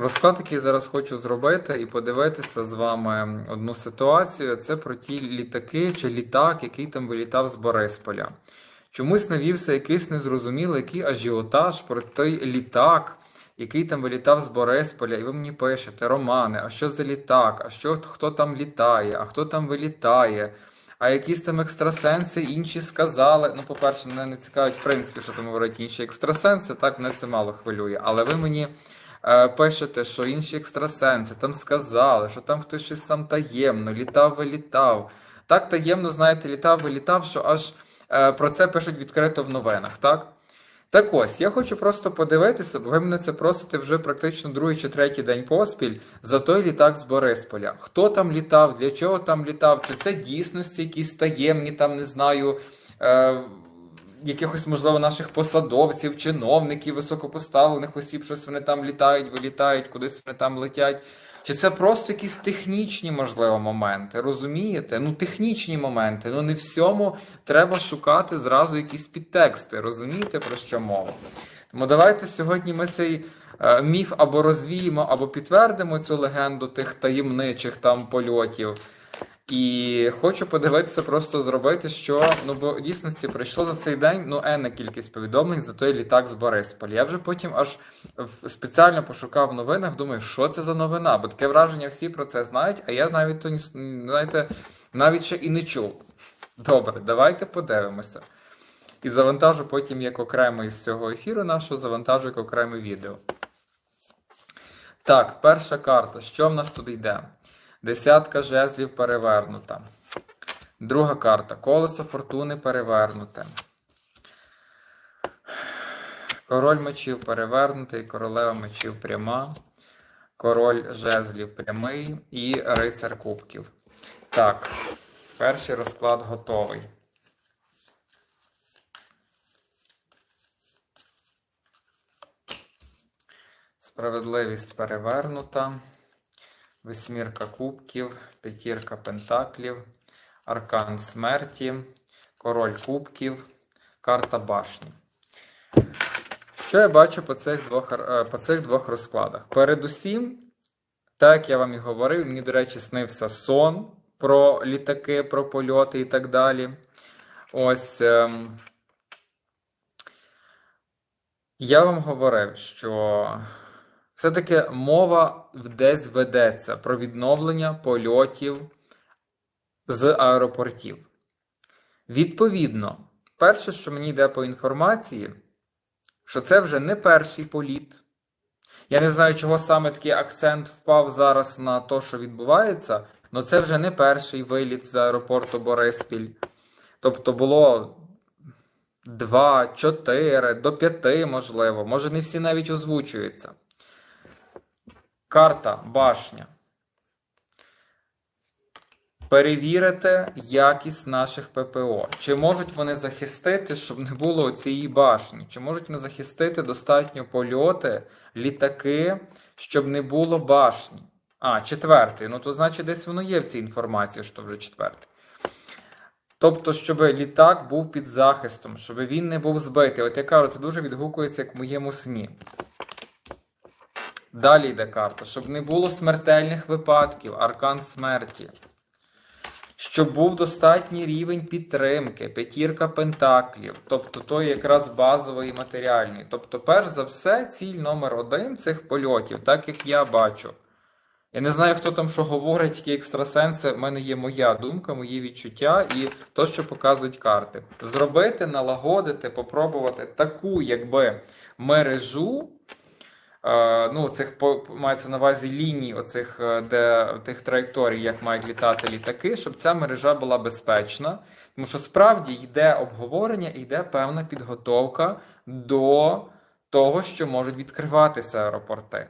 Розклад, який зараз хочу зробити, і подивитися з вами одну ситуацію. Це про ті літаки чи літак, який там вилітав з Борисполя. Чомусь навівся якийсь незрозумілий який ажіотаж про той літак, який там вилітав з Борисполя, і ви мені пишете, Романе, а що за літак? А що хто там літає? А хто там вилітає? А якісь там екстрасенси інші сказали. Ну, по-перше, мене не цікавить, в принципі, що там говорять інші екстрасенси, так мене це мало хвилює. Але ви мені пишете, що інші екстрасенси там сказали, що там хтось щось там таємно, літав, вилітав. Так таємно, знаєте, літав, вилітав, що аж е, про це пишуть відкрито в новинах, так? Так ось, я хочу просто подивитися, бо ви мене це просите вже практично другий чи третій день поспіль за той літак з Борисполя. Хто там літав, для чого там літав? Чи це дійсності якісь таємні, там не знаю, е, якихось, можливо, наших посадовців, чиновників, високопоставлених осіб, щось вони там літають, вилітають, кудись вони там летять. Чи це просто якісь технічні, можливо, моменти? Розумієте? Ну, технічні моменти. Ну не всьому треба шукати зразу якісь підтексти. Розумієте, про що мова? Тому давайте сьогодні ми цей е, міф або розвіємо, або підтвердимо цю легенду тих таємничих там польотів. І хочу подивитися, просто зробити, що ну бо в дійсності прийшло за цей день ну енна кількість повідомлень за той літак з Борисполя. Я вже потім аж спеціально пошукав в новинах, думаю, що це за новина, бо таке враження всі про це знають, а я навіть то знаєте, навіть ще і не чув. Добре, давайте подивимося. І завантажу потім як окремо із цього ефіру нашого, завантажу як окреме відео. Так, перша карта. Що в нас тут йде? Десятка жезлів перевернута. Друга карта. Колесо фортуни перевернуте. Король мечів перевернутий, королева мечів пряма. Король жезлів прямий і рицар кубків. Так, перший розклад готовий. Справедливість перевернута. Восьмірка кубків, п'ятірка пентаклів, аркан смерті, король кубків, карта башні. Що я бачу по цих двох, е, по цих двох розкладах? Передусім, так я вам і говорив, мені, до речі, снився сон про літаки, про польоти і так далі. Ось. Ем, я вам говорив, що все-таки мова десь ведеться про відновлення польотів з аеропортів. Відповідно, перше, що мені йде по інформації, що це вже не перший політ. Я не знаю, чого саме такий акцент впав зараз на те, що відбувається, але це вже не перший виліт з аеропорту Бориспіль. Тобто було 2, 4, до 5, можливо. Може, не всі навіть озвучуються. Карта башня. Перевірити якість наших ППО. Чи можуть вони захистити, щоб не було цієї башні? Чи можуть вони захистити достатньо польоти, літаки, щоб не було башні? А, четвертий. Ну, то значить, десь воно є в цій інформації, що вже четвертий. Тобто, щоб літак був під захистом, щоб він не був збитий. От я кажу, це дуже відгукується як в моєму сні. Далі йде карта, щоб не було смертельних випадків, аркан смерті. Щоб був достатній рівень підтримки, п'ятірка пентаклів, тобто той якраз базовий і матеріальний. Тобто, перш за все, ціль номер один цих польотів, так як я бачу. Я не знаю, хто там що говорить, які екстрасенси. В мене є моя думка, мої відчуття і то, що показують карти. Зробити, налагодити, попробувати таку, якби мережу. Е, ну, цих мається на увазі ліній, оцих, е, де тих траєкторій, як мають літати літаки, щоб ця мережа була безпечна. Тому що справді йде обговорення, йде певна підготовка до того, що можуть відкриватися аеропорти.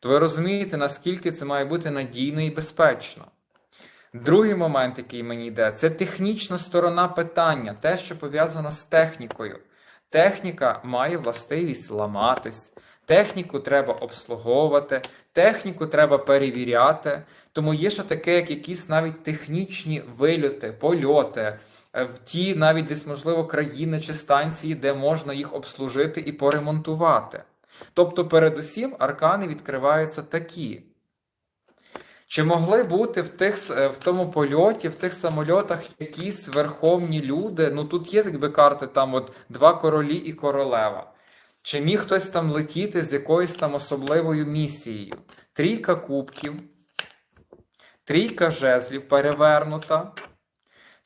То ви розумієте, наскільки це має бути надійно і безпечно. Другий момент, який мені йде, це технічна сторона питання, те, що пов'язано з технікою. Техніка має властивість ламатись, техніку треба обслуговувати, техніку треба перевіряти. Тому є ще таке, як якісь навіть технічні вильоти, польоти е, в ті навіть десь, можливо, країни чи станції, де можна їх обслужити і поремонтувати. Тобто, передусім, аркани відкриваються такі. Чи могли бути в тих, е, в тому польоті, в тих самольотах якісь верховні люди? Ну тут є якби карти, там от два королі і королева. Чи міг хтось там летіти з якоюсь там особливою місією? Трійка кубків, трійка жезлів перевернута,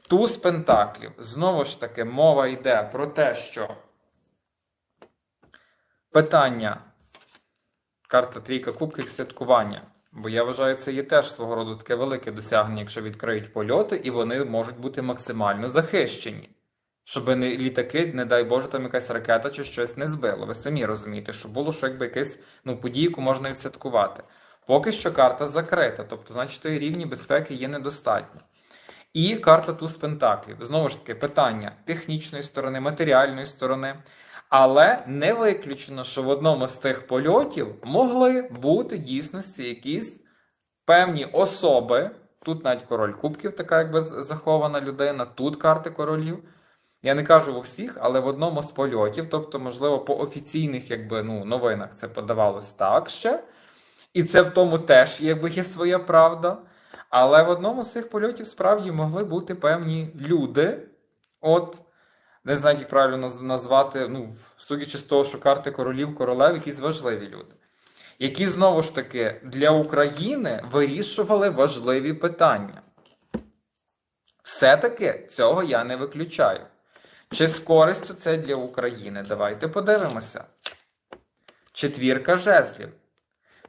туз пентаклів. Знову ж таки, мова йде про те, що питання. Карта трійка кубків святкування. Бо я вважаю, це є теж свого роду таке велике досягнення, якщо відкриють польоти, і вони можуть бути максимально захищені. Щоб не літаки, не дай Боже, там якась ракета чи щось не збило. Ви самі розумієте, що було що якби якась ну, подію, яку можна відсвяткувати. Поки що карта закрита, тобто, значить, тої рівні безпеки є недостатньо. І карта туз пентаклів. Знову ж таки, питання технічної сторони, матеріальної сторони. Але не виключено, що в одному з цих польотів могли бути дійсності якісь певні особи. Тут навіть король кубків, така якби захована людина, тут карти королів. Я не кажу у всіх, але в одному з польотів, тобто, можливо, по офіційних якби, ну, новинах це подавалось так ще. І це в тому теж якби є своя правда. Але в одному з цих польотів справді могли бути певні люди. От не знаю, як правильно назвати, ну, судячи з того, що карти королів, королев, якісь важливі люди, які знову ж таки для України вирішували важливі питання. Все-таки цього я не виключаю. Чи з користю це для України? Давайте подивимося. Четвірка жезлів.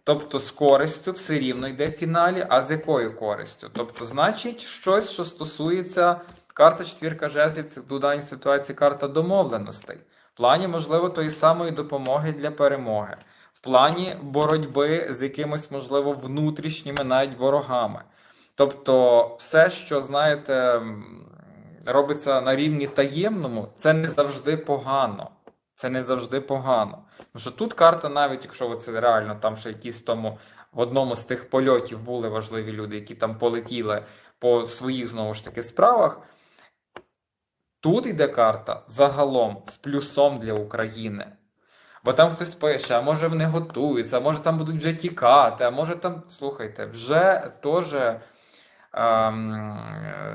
Тобто з користю все рівно йде в фіналі, а з якою користю? Тобто, значить, щось, що стосується Карта четвірка жезлів це в даній ситуації карта домовленостей. В плані, можливо, тої самої допомоги для перемоги, в плані боротьби з якимось, можливо, внутрішніми навіть ворогами. Тобто, все, що, знаєте, робиться на рівні таємному, це не завжди погано. Це не завжди погано. Тому що тут карта, навіть якщо це реально там ще якісь тому в одному з тих польотів були важливі люди, які там полетіли по своїх знову ж таки справах. Тут йде карта загалом з плюсом для України. Бо там хтось пише, а може вони готуються, а може там будуть вже тікати, а може там, слухайте, вже теж ем,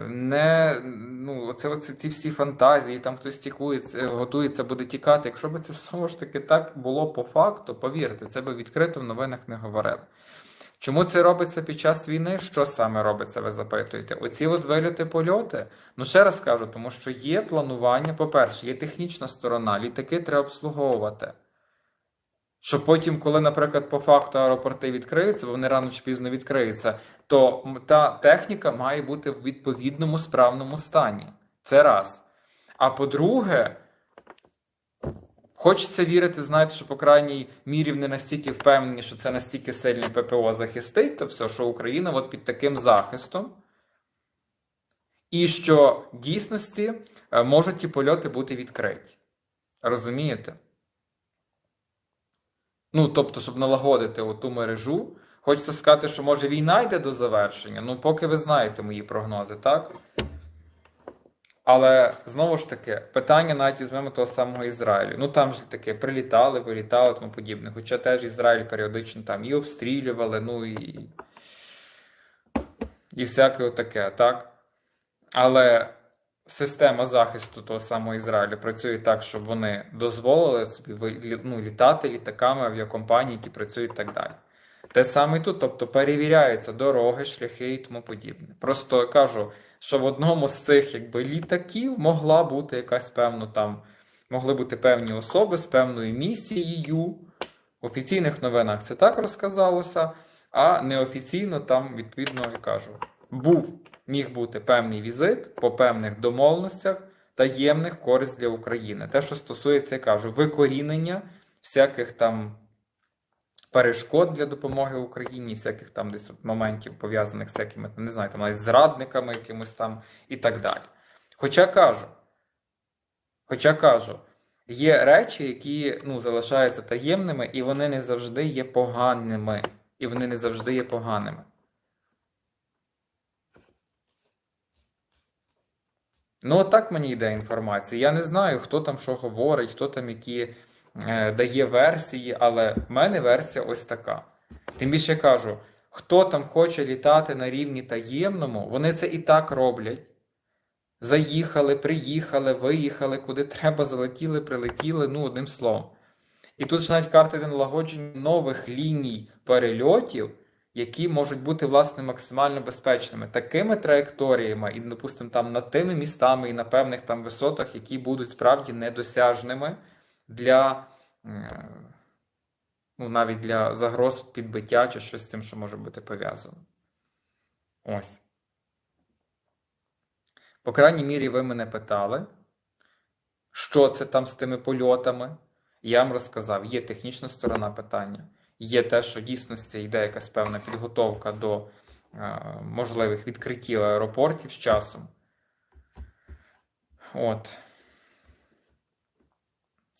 не оце, оце ці всі фантазії, там хтось тікується, готується, буде тікати. Якщо б це знову ж таки так було по факту, повірте, це би відкрито в новинах не говорили. Чому це робиться під час війни? Що саме робиться, ви запитуєте? Оці от вильоти польоти? Ну, ще раз кажу, тому що є планування, по-перше, є технічна сторона, літаки треба обслуговувати. Що потім, коли, наприклад, по факту аеропорти відкриються, вони рано чи пізно відкриються, то та техніка має бути в відповідному справному стані. Це раз. А по-друге, Хочеться вірити, знаєте, що по крайній мірі не настільки впевнені, що це настільки сильний ППО захистить, то все, що Україна от під таким захистом. І що в дійсності е, можуть ті польоти бути відкриті. Розумієте? Ну, тобто, щоб налагодити оту мережу. Хочеться сказати, що може війна йде до завершення. Ну, поки ви знаєте мої прогнози, так? Але знову ж таки, питання навіть візьмемо того самого Ізраїлю. Ну там ж таке прилітали, вилітали тому подібне. Хоча теж Ізраїль періодично там і обстрілювали, ну і і всяке таке, так? Але система захисту того самого Ізраїлю працює так, щоб вони дозволили собі ну, літати літаками авіакомпанії, які працюють і так далі. Те саме і тут, тобто перевіряються дороги, шляхи і тому подібне. Просто кажу що в одному з цих якби, літаків могла бути якась певна там, могли бути певні особи з певною місією. В офіційних новинах це так розказалося, а неофіційно там, відповідно, я кажу, був, міг бути певний візит по певних домовленостях таємних користь для України. Те, що стосується, я кажу, викорінення всяких там перешкод для допомоги Україні, всяких там десь моментів пов'язаних з всякими, не знаю, там навіть зрадниками якимось там і так далі. Хоча кажу, хоча кажу, є речі, які ну, залишаються таємними, і вони не завжди є поганими. І вони не завжди є поганими. Ну, отак мені йде інформація. Я не знаю, хто там що говорить, хто там які е, дає версії, але в мене версія ось така. Тим більше я кажу, хто там хоче літати на рівні таємному, вони це і так роблять. Заїхали, приїхали, виїхали, куди треба, залетіли, прилетіли, ну, одним словом. І тут ж навіть карти налагодження нових ліній перельотів, які можуть бути, власне, максимально безпечними. Такими траєкторіями, і, допустимо, там над тими містами і на певних там висотах, які будуть справді недосяжними для. е, Ну, навіть для загроз підбиття чи щось з тим, що може бути пов'язано. Ось. По крайній мірі, ви мене питали, що це там з тими польотами. Я вам розказав, є технічна сторона питання, є те, що в дійсності йде якась певна підготовка до е, можливих відкриттів аеропортів з часом. От.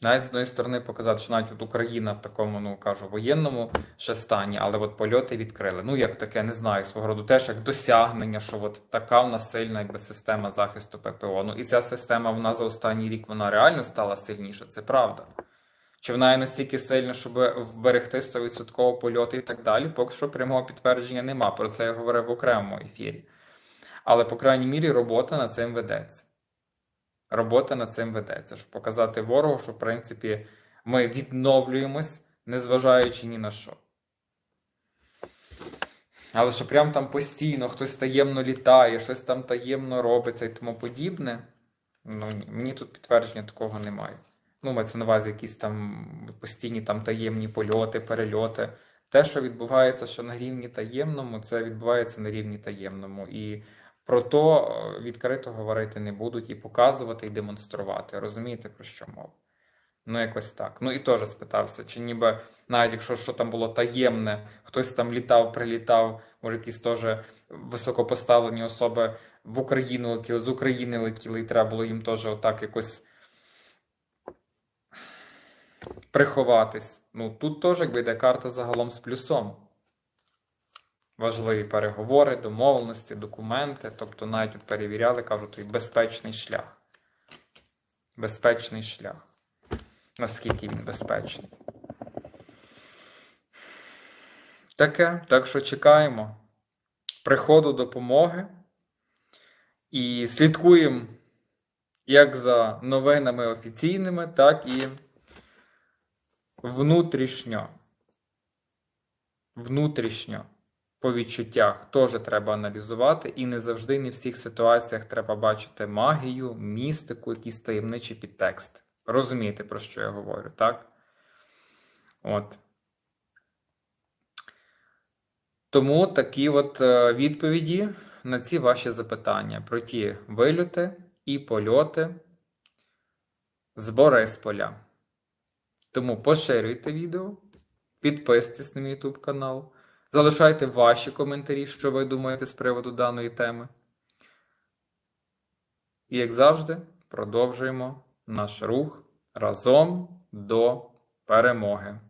Навіть з однієї сторони показати, що навіть от Україна в такому, ну кажу, воєнному ще стані, але от польоти відкрили. Ну, як таке, не знаю, свого роду теж як досягнення, що от така в нас сильна якби, система захисту ППО. Ну і ця система вона за останній рік вона реально стала сильніша, це правда. Чи вона є настільки сильна, щоб вберегти 100% польоти і так далі, поки що прямого підтвердження нема. Про це я говорив в окремому ефірі. Але, по крайній мірі, робота над цим ведеться. Робота над цим ведеться, щоб показати ворогу, що в принципі ми відновлюємось, незважаючи ні на що. Але що прям там постійно хтось таємно літає, щось там таємно робиться і тому подібне. Ну, ні, мені тут підтвердження такого немає. Ну, мається на увазі якісь там постійні там таємні польоти, перельоти. Те, що відбувається, що на рівні таємному, це відбувається на рівні таємному. І про то е, відкрито говорити не будуть і показувати, і демонструвати. Розумієте, про що мова? Ну, якось так. Ну і теж спитався, чи ніби навіть якщо що там було таємне, хтось там літав, прилітав, може, якісь теж високопоставлені особи в Україну летіли, з України летіли, і треба було їм теж отак якось приховатись. Ну, тут теж якби йде карта загалом з плюсом. Важливі переговори, домовленості, документи. Тобто навіть от перевіряли, кажуть, той безпечний шлях. Безпечний шлях. Наскільки він безпечний. Таке. Так що чекаємо приходу допомоги. І слідкуємо як за новинами офіційними, так і внутрішньо. Внутрішньо по відчуттях теж треба аналізувати, і не завжди не в всіх ситуаціях треба бачити магію, містику, якісь таємничі підтексти. Розумієте, про що я говорю, так? От. Тому такі от е, відповіді на ці ваші запитання про ті вильоти і польоти з Борисполя. Тому поширюйте відео, підписуйтесь на мій YouTube канал, залишайте ваші коментарі, що ви думаєте з приводу даної теми. І, як завжди, продовжуємо наш рух разом до перемоги.